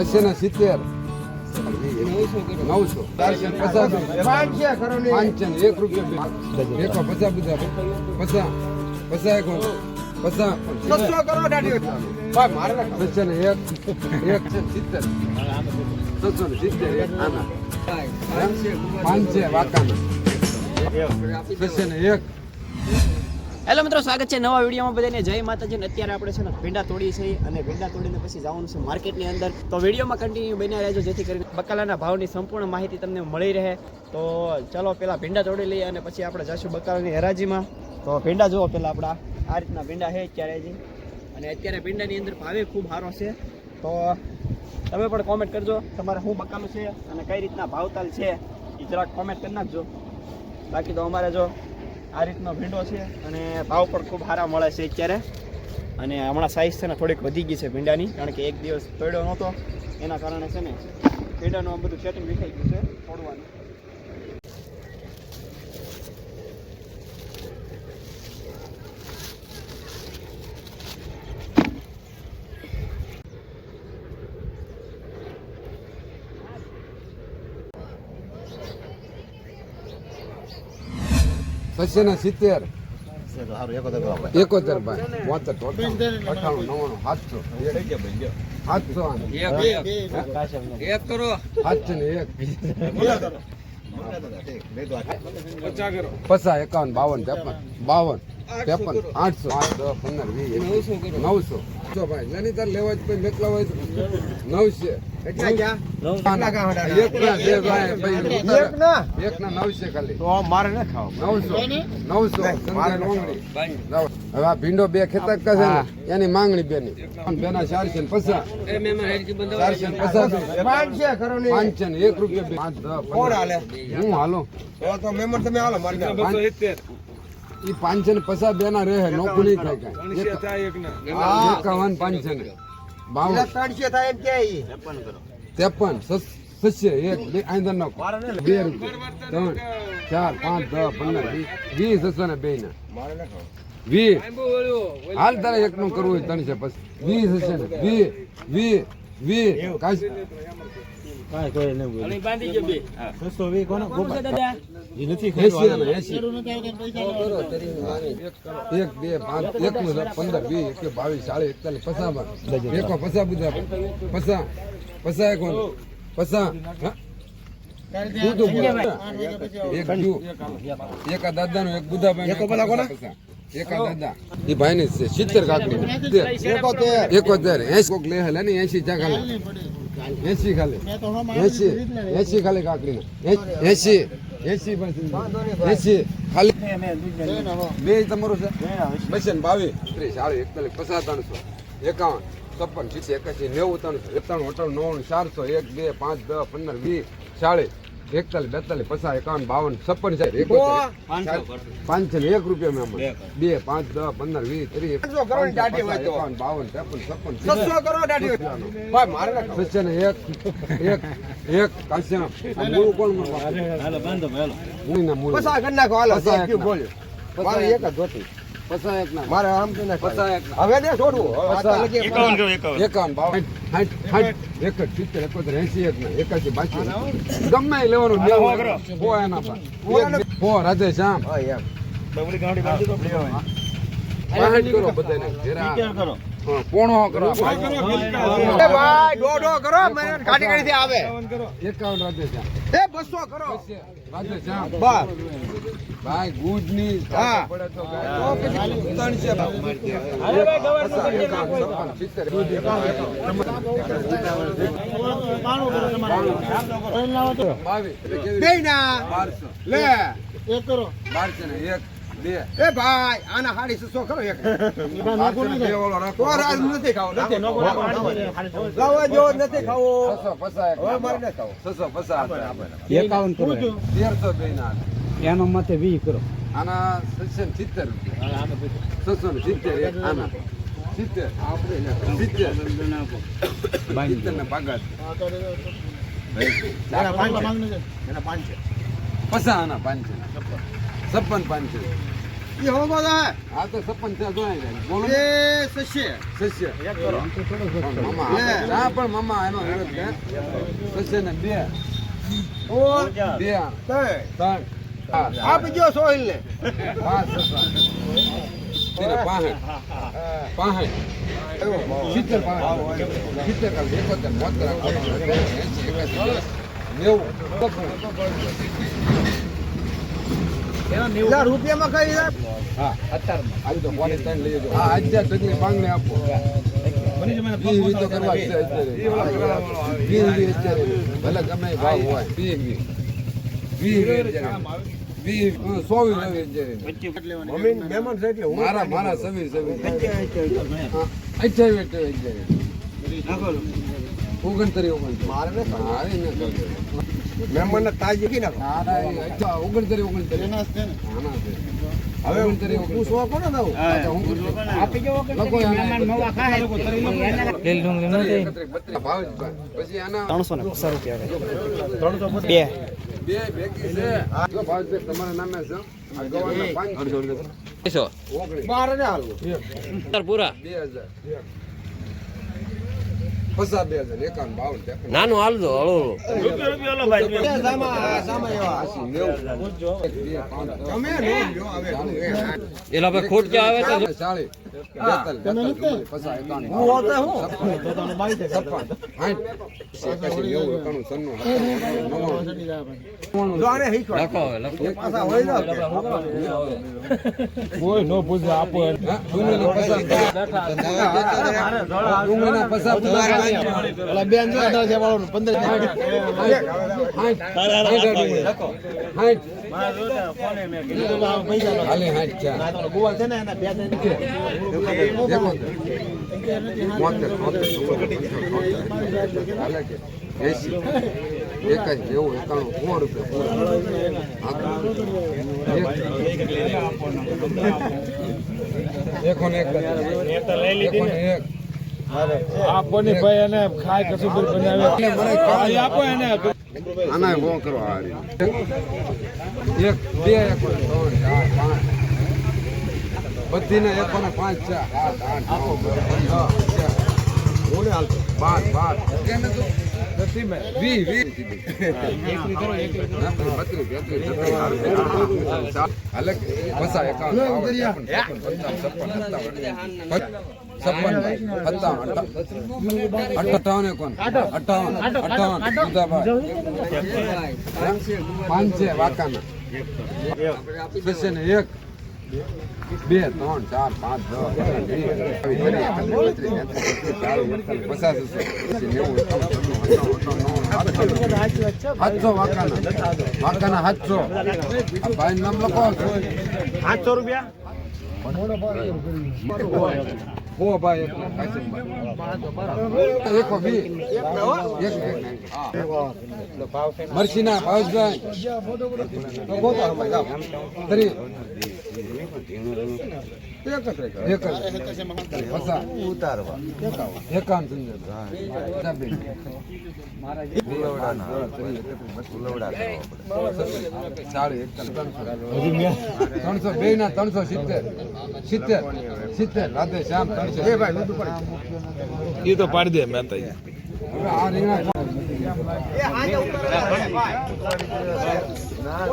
બસો ને સિત્તેર. નવસો. ચારસો પચાસ પાંચસો એક રૂપિયા. એકો પચાસ બધા પચાસ. પચાસ એકો પચાસ. બસો ને એક. એક છે સિત્તેર. છસો ને સિત્તેર એક આના. પાંચસો વાકાના. બસો ને એક. હેલો મિત્રો, સ્વાગત છે નવા વિડીયોમાં બધાને. જય માતાજી અત્યારે આપણે છે ને ભીંડા તોડી છે અને ભીંડા તોડીને પછી જવાનું છે માર્કેટની અંદર. તો વિડીયોમાં કન્ટિન્યુ બન્યા રહેજો, જેથી કરીને બકાલાના ભાવની સંપૂર્ણ માહિતી તમને મળી રહે. તો ચાલો પેલા ભીંડા તોડી લઈએ અને પછી આપણે જઈશું બકાલાની હરાજીમાં. તો ભીંડા જુઓ પહેલાં આપણા. આ રીતના ભીંડા છે અત્યારે હજી. અને અત્યારે ભીંડાની અંદર ભાવે ખૂબ સારો છે. તો તમે પણ કોમેન્ટ કરજો તમારે શું બકાલું છે અને કઈ રીતના ભાવતાલ છે એ જરાક કોમેન્ટ કરી નાખજો. બાકી તો અમારે જો આ રીતનો ભીંડો છે અને ભાવ પણ ખૂબ સારા મળે છે અત્યારે. અને હમણાં સાઈઝ છે ને થોડીક વધી ગઈ છે ભીંડાની, કારણ કે એક દિવસ તોડ્યો નહોતો. એના કારણે છે ને ભીંડાનું આ બધું સેટિંગ વિખાઈ ગયું છે, તોડવાનું. બસો ને સિત્તેર એકોતેર ભાઈ બોતેર અઠાણું નવ્વાણું સાતસો. સાતસો એક કરો. સાતસો ને એક. પચાસ એકાવન બાવન ત્રેપન. બાવન. ત્રેપન આઠસો. આઠ દસ પંદર વીસ નવસો નવસો. ભાઈ નાની તાર લેવા જ પછી મેકલા હોય તો નવસે. એક ના બે ભાઈ ભાઈ એક ના. નવસે ખાલી. નવસો. નવસો. સંધ્યા હવે ભીંડો બે છે ને એની માંગણી બે ની બે ના ચારસો ને પચાસ ચારસો ને પચાસ. પાંચસો ને એક રૂપિયા હું હાલો. તમે હાલો ઈ પાંચસો ને પચાસ બે ના રહે નોકું નહીં થાય કાંઈ. એક- એકાવન. પાંચસો ને બાવન. ત્રેપન સસ- સસ્ય એક બે આંધણ નો બે રૂપિયા. ત્રણ ચાર પાંચ દસ પંદર વીસ. હશે ને બે ના વીસ. હાલ તારે એક નું કરવું હોય ત્રણસો પછી વીસ હશે ને. વીસ. વીસ. વીસ કાંઈ એસી ને એસી એક બે પાંચ એક નું દસ, પંદર વીસ એક બાવીસ ચાલીસ એકતાલીસ પચાસમાં એકો પચાસ બધા પચાસ પચાસ એકો બોલે? જુ એક આ દાદા નું. એક બુધાભાઈ એક દાદા. એ ભાઈ ની છે. સિત્તેર કાકડી એકોતેર. એસી કોક લે હલે ને એસી ચા ખાલી? એસી ખાલી. એસી એસી ખાલી કાકડી એસી એસી એસી ખાલી. બે તમારું છે? બસે ને બાવીસ. ત્રીસ ચાલીસ એકતાલીસ પચાસ ત્રણસો. એકાવન છપ્પન સિત્તેર એકાસી નેવું ત્રણસો એકાણું અઠાણું નવ્વાણું ચારસો એક બે પાંચ દસ પંદર વીસ ચાલીસ. એકતાલીસ બેતાલીસ પચાસ એકાવન બાવન છપ્પન છે પાંચસો ને એક રૂપિયા મેં. બે પાંચ દસ પંદર વીસ ત્રીસ એકાવન બાવન ત્રેપન છપ્પન સસ્ય ને એક એક એક કાશ્યમ આ મૂળ કોણ મૂળ? મૂળ. પચાસ એક જ પચાસ એક ના. મારે આમ એક હવે ને છોડવું. એકાવન બાવન. એક સિત્તેર એકોતેર એસી એક ના એકાસી બાસી ગમે એ લેવાનું લેવું હો એના પર. રાધે શ્યામ. પાંચ કરો બધાને. જરા. હા, પોણો કરો. એ ભાઈ દોઢો કરો મને કાઢી આવે. શ્યામ એ કરો. રાધે શ્યામ બસ ભાઈ ગુડની હા. તો સિત્તેર. બે બારસો. એક. એ ભાઈ આના હાડી છસો કરો એક. નથી ખાવો નથી લાવવા જો નથી ખાવો. હવે મારે નથી ખાવું. છસો પચાસ એકાવન કરો. તેરસો બે ના એનો મતે વી કરો. આના સસો ને સિત્તેર રૂપિયા. ને સિત્તેર એક આના. સિત્તેર. સિત્તેર. સિત્તેર ને પાગત એના પાંચ છે આના છપ્પન. પાંચસો. એ હો બધા. આ તો સપન છે જો અહીંયા. બોલો ને. સસ્ય સશે શિષ્ય. પણ મામા લે. પણ મામા એનો વિરોધ છે. સસ્ય ને બે. ઓ બે. તે ત્રણ. ચાર આપજો સોહિલ ને. પાંચ સસરા પાંસઠ પાંસઠ સિત્તેર પાંસઠ સિત્તેર કાલ એકોતેર બોતેર નેવું હજાર રૂપિયામાં કઈ હા હા આજે તો પોણી ત્રણ લઈ જાઓ. હા આજે આપો. અત્યારે. ભલે ગમે ભાવ હોય. મારા મારા અઠ્યાવીસ અત્યારે. ઓગણત્રીસ ઓગણત્રીસ મારે ને મારે ન કરજો. ને તાજી કી નાખો મારા એ અચ્છા, ઓગણત્રીસ ઓગણત્રીસ આના છે. હવે ઓગણતરી. શું કોને દઉં અચ્છા, હું પૂછું. લખો આના ત્રણસો ને પચાસ રૂપિયા બે. બે ભેગી છે. જો ભાવભાઈ તમારા નામે છે. આ ગવારના પાંચસો. ઓગણીસ. મારે ને હાલવું. પૂરા. બે હજાર. પચાસ બે હજાર એકાવન બાવન નાનું હાલજો હળો. એલા ભાઈ ખોટ ક્યાં આવે છે ચાલીસ, બેતાલીસ, જો જો પંદર. ગોવા છે ને એના બે ત્રણ છે. એકોતેર, બોતેર, તોતેર, ચુમ્માલીસ, પંચાવન, છોતેર, હાલે કે એંસી, એકાશી, નેવું, એકાણું, સો રૂપિયા પૂરા. એક. એક એક. આપોની ભાઈ એને ખાય કશું બનાવે. મને કાંઈ આપો એને. આના હો કરો આ એક બે એક ત્રણ ચાર પાંચ. બધીને એકોને પાંચ છે આઠ આઠ આપો ને હાલતો. બાર બાર. વી વી બત્રીસ તેત્રીસ છત્રીસ હાલે પસા એકાવન બાવન ત્રેપન ચોપન પંચાવન છપ્પન સત્તાવન છપ્પન સત્તાવન અઠ્ઠાવન અઠ્ઠાવન એકોન અઠ્ઠાવન અઠ્ઠાવન દુધાભાઈ પાંચે વાકાના પછી ને એક બે ત્રણ ચાર પાંચ દસ અગિયાર, વીસ, બાવીસ, ત્રેવીસ, એકત્રીસ, બત્રીસ, ચાલીસ, એકતાલીસ, પચાસ સાતસો વાકાના. વાકાના સાતસો ભાઈ નામ લખો આઠસો રૂપિયા? હો ભાઈ એક કાશીમભાઈ. એકો બી એક એક મરસીના ભાવેશભાઈ ત્રણસો. બે ના ત્રણસો સિત્તેર. સિત્તેર. સિત્તેર. રાધે શ્યામ ત્રણસો. એ તો પાડી દે મેં આ રીંગણા ના